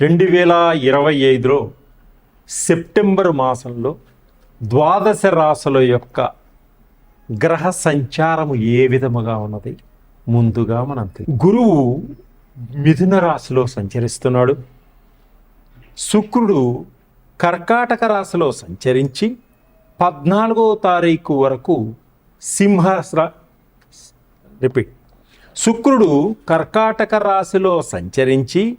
రెండు వేల ఇరవై ఐదులో సెప్టెంబర్ మాసంలో ద్వాదశ రాశుల యొక్క గ్రహ సంచారము ఏ విధముగా ఉన్నది? ముందుగా మనం గురువు మిథున రాశిలో సంచరిస్తున్నాడు. శుక్రుడు కర్కాటక రాశిలో సంచరించి పద్నాలుగో తారీఖు వరకు సింహ రిపీట్. శుక్రుడు కర్కాటక రాశిలో సంచరించి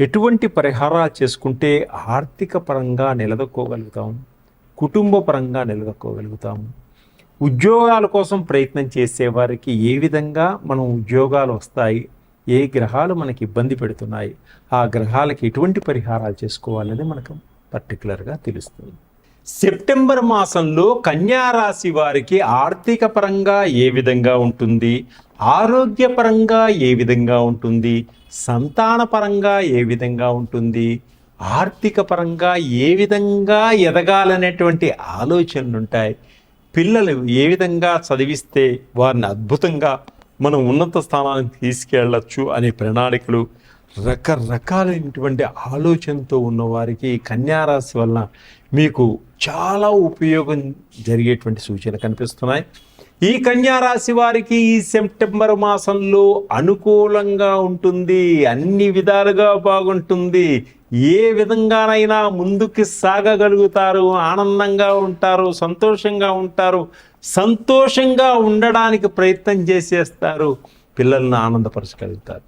ఎటువంటి పరిహారాలు చేసుకుంటే ఆర్థిక పరంగా నిలదొక్కోగలుగుతాం? కుటుంబ పరంగా నిలదొక్కోగలుగుతాము ఉద్యోగాల కోసం ప్రయత్నం చేసే వారికి ఏ విధంగా మనం ఉద్యోగాలు వస్తాయి? ఏ గ్రహాలు మనకి ఇబ్బంది పెడుతున్నాయి? ఆ గ్రహాలకి ఎటువంటి పరిహారాలు చేసుకోవాలనేది మనకు పర్టికులర్గా తెలుస్తుంది. సెప్టెంబర్ మాసంలో కన్యారాశి వారికి ఆర్థిక పరంగా ఏ విధంగా ఉంటుంది? ఆరోగ్యపరంగా ఏ విధంగా ఉంటుంది? సంతాన పరంగా ఏ విధంగా ఉంటుంది? ఆర్థిక పరంగా ఏ విధంగా ఎదగాలనేటువంటి ఆలోచనలు ఉంటాయి పిల్లలు ఏ విధంగా చదివిస్తే వారిని అద్భుతంగా మనం ఉన్నత స్థానానికి తీసుకెళ్ళచ్చు అనే ప్రణాళికలు రకరకాలైనటువంటి ఆలోచనతో ఉన్నవారికి కన్యారాశి వలన మీకు చాలా ఉపయోగం జరిగేటువంటి సూచనలు కనిపిస్తున్నాయి. ఈ కన్యారాశి వారికి ఈ సెప్టెంబర్ మాసంలో అనుకూలంగా ఉంటుంది అన్ని విధాలుగా బాగుంటుంది. ఏ విధంగానైనా ముందుకు సాగగలుగుతారు ఆనందంగా ఉంటారు సంతోషంగా ఉంటారు సంతోషంగా ఉండడానికి ప్రయత్నం చేసేస్తారు పిల్లల్ని ఆనందపరచగలుగుతారు.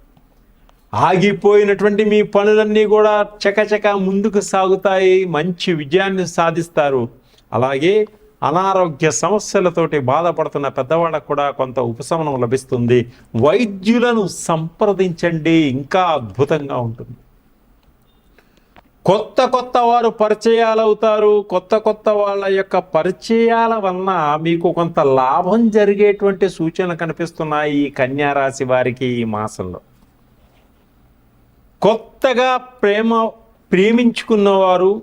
ఆగిపోయినటువంటి మీ పనులన్నీ కూడా చకచక ముందుకు సాగుతాయి మంచి విజయాన్ని సాధిస్తారు. అలాగే అనారోగ్య సమస్యలతోటి బాధపడుతున్న పెద్దవాళ్ళకు కూడా కొంత ఉపశమనం లభిస్తుంది. వైద్యులను సంప్రదించండి. ఇంకా అద్భుతంగా ఉంటుంది. కొత్త కొత్త వారు పరిచయాలు అవుతారు కొత్త కొత్త వాళ్ళ యొక్క పరిచయాల వలన మీకు కొంత లాభం జరిగేటువంటి సూచనలు కనిపిస్తున్నాయి ఈ కన్యారాశి వారికి ఈ మాసంలో. కొత్తగా ప్రేమ ప్రేమించుకున్నవారు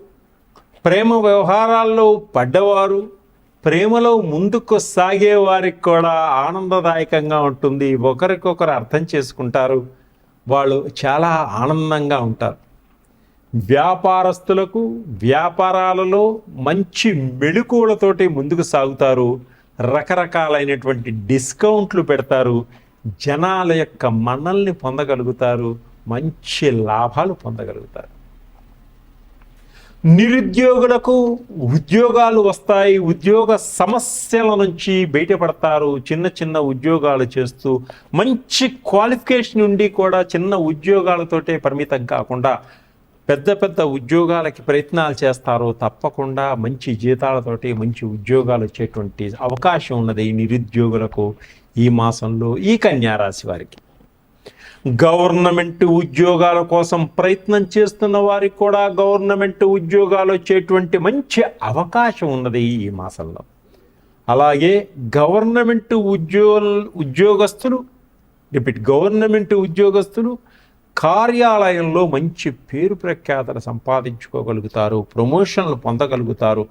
ప్రేమ వ్యవహారాల్లో పడ్డవారు ప్రేమలో ముందుకు సాగే వారికి కూడా ఆనందదాయకంగా ఉంటుంది. ఒకరికొకరు అర్థం చేసుకుంటారు. వాళ్ళు చాలా ఆనందంగా ఉంటారు. వ్యాపారస్తులకు వ్యాపారాలలో మంచి మెళుకువలతోటి ముందుకు సాగుతారు. రకరకాలైనటువంటి డిస్కౌంట్లు పెడతారు. జనాల యొక్క మనల్ని పొందగలుగుతారు. మంచి లాభాలు పొందగలుగుతారు. నిరుద్యోగులకు ఉద్యోగాలు వస్తాయి ఉద్యోగ సమస్యల నుంచి బయటపడతారు చిన్న చిన్న ఉద్యోగాలు చేస్తూ మంచి క్వాలిఫికేషన్ ఉండి కూడా చిన్న ఉద్యోగాలతోటే పరిమితం కాకుండా పెద్ద పెద్ద ఉద్యోగాలకి ప్రయత్నాలు చేస్తారో తప్పకుండా మంచి జీతాలతోటి మంచి ఉద్యోగాలు వచ్చేటువంటి అవకాశం ఉన్నది ఈ నిరుద్యోగులకు ఈ మాసంలో ఈ కన్యారాశి వారికి. గవర్నమెంట్ ఉద్యోగాల కోసం ప్రయత్నం చేస్తున్న వారికి కూడా గవర్నమెంట్ ఉద్యోగాలు వచ్చేటువంటి మంచి అవకాశం ఉన్నది ఈ మాసంలో. అలాగే గవర్నమెంట్ ఉద్యో ఉద్యోగస్తులు రిపీట్ గవర్నమెంట్ ఉద్యోగస్తులు కార్యాలయంలో మంచి పేరు ప్రఖ్యాతలు సంపాదించుకోగలుగుతారు ప్రమోషన్లు పొందగలుగుతారు.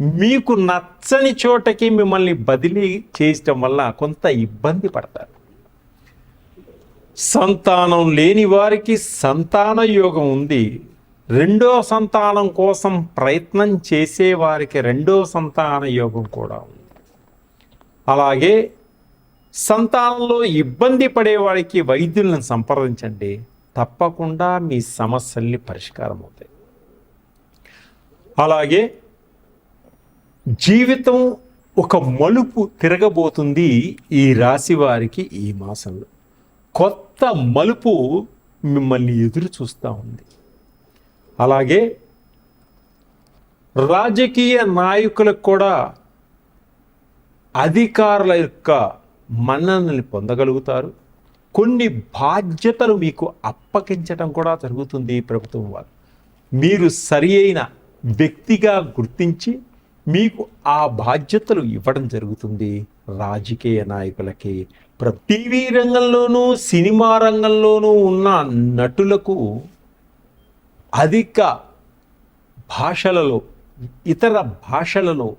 మీకు నచ్చని చోటకి మిమ్మల్ని బదిలీ చేయటం వల్ల కొంత ఇబ్బంది పడతారు. సంతానం లేని వారికి సంతాన యోగం ఉంది. రెండో సంతానం కోసం ప్రయత్నం చేసే వారికి రెండో సంతాన యోగం కూడా ఉంది. అలాగే సంతానంలో ఇబ్బంది పడేవారికి వైద్యులను సంప్రదించండి. తప్పకుండా మీ సమస్యల్ని పరిష్కారం అవుతాయి. అలాగే జీవితం ఒక మలుపు తిరగబోతుంది ఈ రాశి వారికి ఈ మాసంలో. కొత్త మలుపు మిమ్మల్ని ఎదురు చూస్తూ ఉంది. అలాగే రాజకీయ నాయకులకు కూడా అధికారుల యొక్క మన్ననల్ని పొందగలుగుతారు. కొన్ని బాధ్యతలు మీకు అప్పగించడం కూడా జరుగుతుంది ప్రభుత్వం వారు. మీరు సరి అయిన వ్యక్తిగా గుర్తించి మీకు ఆ బాధ్యతలు ఇవ్వడం జరుగుతుంది రాజకీయ నాయకులకి. టీవీ రంగంలోనూ సినిమా రంగంలోనూ ఉన్న నటులకు అధిక భాషలలో ఇతర భాషలలో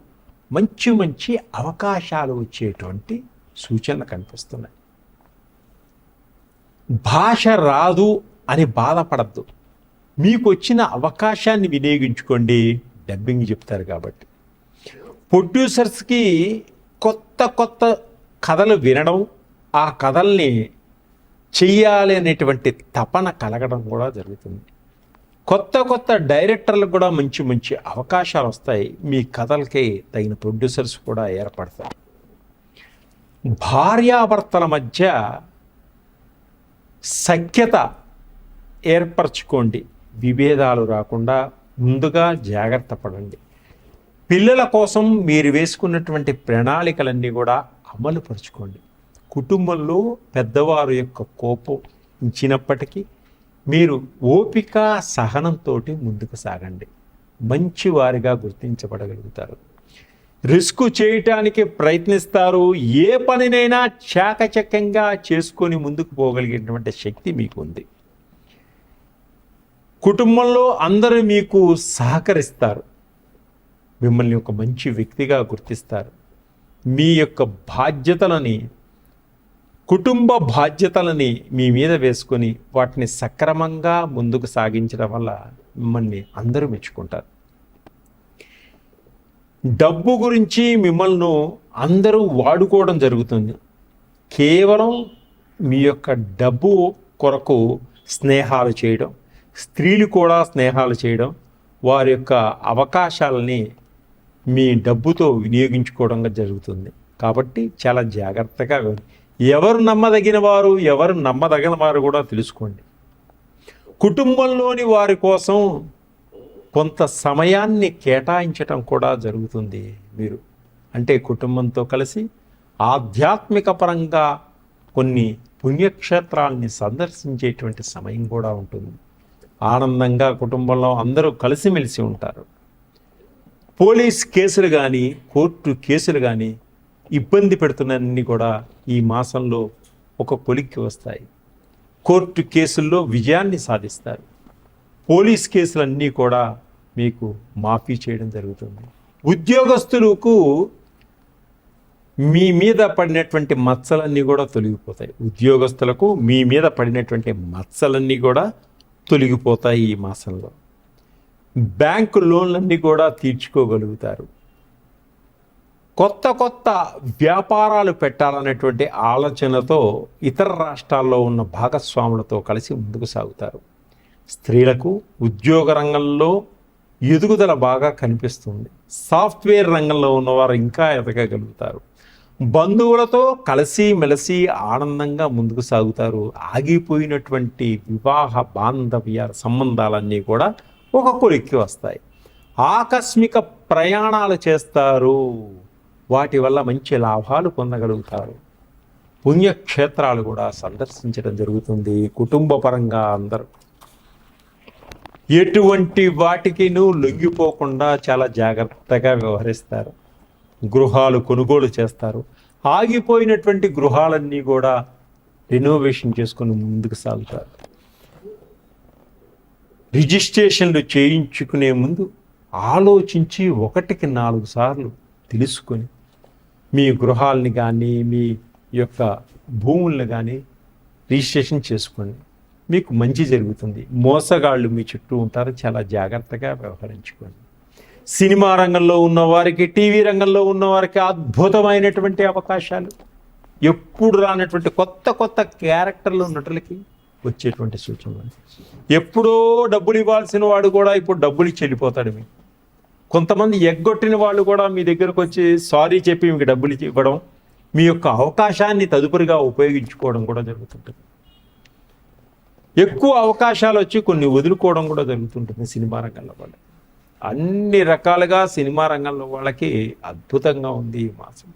మంచి మంచి అవకాశాలు వచ్చేటువంటి సూచనలు కనిపిస్తున్నాయి. భాష రాదు అని బాధపడద్దు. మీకు వచ్చిన అవకాశాన్ని వినియోగించుకోండి డబ్బింగ్ చెప్తారు కాబట్టి. ప్రొడ్యూసర్స్కి కొత్త కొత్త కథలు వినడం ఆ కథల్ని చెయ్యాలి అనేటువంటి తపన కలగడం కూడా జరుగుతుంది. కొత్త కొత్త డైరెక్టర్లకు కూడా మంచి మంచి అవకాశాలు వస్తాయి. మీ కథలకి తగిన ప్రొడ్యూసర్స్ కూడా ఏర్పడతారు. భార్యాభర్తల మధ్య సఖ్యత ఏర్పరచుకోండి. విభేదాలు రాకుండా ముందుగా జాగ్రత్త పడండి. పిల్లల కోసం మీరు వేసుకున్నటువంటి ప్రణాళికలన్నీ కూడా అమలుపరుచుకోండి కుటుంబంలో పెద్దవారు యొక్క కోపం ఇచ్చినప్పటికీ మీరు ఓపిక సహనంతో ముందుకు సాగండి. మంచి వారిగా గుర్తించబడగలుగుతారు. రిస్క్ చేయటానికి ప్రయత్నిస్తారు. ఏ పనినైనా చాకచక్యంగా చేసుకొని ముందుకు పోగలిగేటువంటి శక్తి మీకు ఉంది కుటుంబంలో అందరూ మీకు సహకరిస్తారు. మిమ్మల్ని ఒక మంచి వ్యక్తిగా గుర్తిస్తారు. మీ యొక్క బాధ్యతలని కుటుంబ బాధ్యతలని మీ మీద వేసుకొని వాటిని సక్రమంగా ముందుకు సాగించడం వల్ల మిమ్మల్ని అందరూ మెచ్చుకుంటారు. డబ్బు గురించి మిమ్మల్ని అందరూ వాడుకోవడం జరుగుతుంది. కేవలం మీ యొక్క డబ్బు కొరకు స్నేహాలు చేయడం స్త్రీలు కూడా స్నేహాలు చేయడం వారి యొక్క అవకాశాలని మీ డబ్బుతో వినియోగించుకోవడం జరుగుతుంది. కాబట్టి చాలా జాగ్రత్తగా ఎవరు నమ్మదగిన వారు ఎవరు నమ్మదగిన వారు కూడా తెలుసుకోండి. కుటుంబంలోని వారి కోసం కొంత సమయాన్ని కేటాయించటం కూడా జరుగుతుంది మీరు. అంటే కుటుంబంతో కలిసి ఆధ్యాత్మిక పరంగా కొన్ని పుణ్యక్షేత్రాల్ని సందర్శించేటువంటి సమయం కూడా ఉంటుంది. ఆనందంగా కుటుంబంలో అందరూ కలిసిమెలిసి ఉంటారు. పోలీస్ కేసులు కానీ కోర్టు కేసులు కానీ ఇబ్బంది పెడుతున్నన్ని కూడా ఈ మాసంలో ఒక కొలిక్కి వస్తాయి. కోర్టు కేసుల్లో విజయాన్ని సాధిస్తారు. పోలీస్ కేసులన్నీ కూడా మీకు మాఫీ చేయడం జరుగుతుంది. ఉద్యోగస్తులకు మీ మీద పడినటువంటి మచ్చలన్నీ కూడా తొలగిపోతాయి. ఉద్యోగస్తులకు మీ మీద పడినటువంటి మచ్చలన్నీ కూడా తొలగిపోతాయి ఈ మాసంలో. బ్యాంకు లోన్లన్నీ కూడా తీర్చుకోగలుగుతారు. కొత్త కొత్త వ్యాపారాలు పెట్టాలనేటువంటి ఆలోచనతో ఇతర రాష్ట్రాల్లో ఉన్న భాగస్వాములతో కలిసి ముందుకు సాగుతారు. స్త్రీలకు ఉద్యోగ రంగంలో ఎదుగుదల బాగా కనిపిస్తుంది. సాఫ్ట్వేర్ రంగంలో ఉన్నవారు ఇంకా ఎదగగలుగుతారు. బంధువులతో కలిసి మెలిసి ఆనందంగా ముందుకు సాగుతారు. ఆగిపోయినటువంటి వివాహ బాంధవ్య సంబంధాలన్నీ కూడా ఒక కొలిక్కి వస్తాయి. ఆకస్మిక ప్రయాణాలు చేస్తారు. వాటి వల్ల మంచి లాభాలు పొందగలుగుతారు. పుణ్యక్షేత్రాలు కూడా సందర్శించడం జరుగుతుంది. కుటుంబ పరంగా అందరూ. ఎటువంటి వాటికి లొంగిపోకుండా చాలా జాగ్రత్తగా వ్యవహరిస్తారు. గృహాలు కొనుగోలు చేస్తారు. ఆగిపోయినటువంటి గృహాలన్నీ కూడా రినోవేషన్ చేసుకుని ముందుకు సాగుతారు. రిజిస్ట్రేషన్లు చేయించుకునే ముందు ఆలోచించి ఒకటికి నాలుగు సార్లు తెలుసుకొని మీ గృహాలని కానీ మీ యొక్క భూములను కానీ రిజిస్ట్రేషన్ చేసుకోండి. మీకు మంచి జరుగుతుంది. మోసగాళ్ళు మీ చుట్టూ ఉంటారు. చాలా జాగ్రత్తగా వ్యవహరించుకోండి. సినిమా రంగంలో ఉన్నవారికి టీవీ రంగంలో ఉన్నవారికి అద్భుతమైనటువంటి అవకాశాలు. ఎప్పుడు రానటువంటి కొత్త కొత్త క్యారెక్టర్లు ఉన్నట్లకి వచ్చేటువంటి సూచనలు. ఎప్పుడో డబ్బులు ఇవ్వాల్సిన వాడు కూడా ఇప్పుడు డబ్బులు చెల్లిపోతాడు మీకు కొంతమంది ఎగ్గొట్టిన వాళ్ళు కూడా మీ దగ్గరకు వచ్చి సారీ చెప్పి మీకు డబ్బులు ఇవ్వడం మీ యొక్క అవకాశాన్ని తదుపరిగా ఉపయోగించుకోవడం కూడా జరుగుతుంటుంది. ఎక్కువ అవకాశాలు వచ్చి కొన్ని వదులుకోవడం కూడా జరుగుతుంటుంది సినిమా రంగంలో వాళ్ళు. అన్ని రకాలుగా సినిమా రంగంలో వాళ్ళకి అద్భుతంగా ఉంది ఈ మాసం.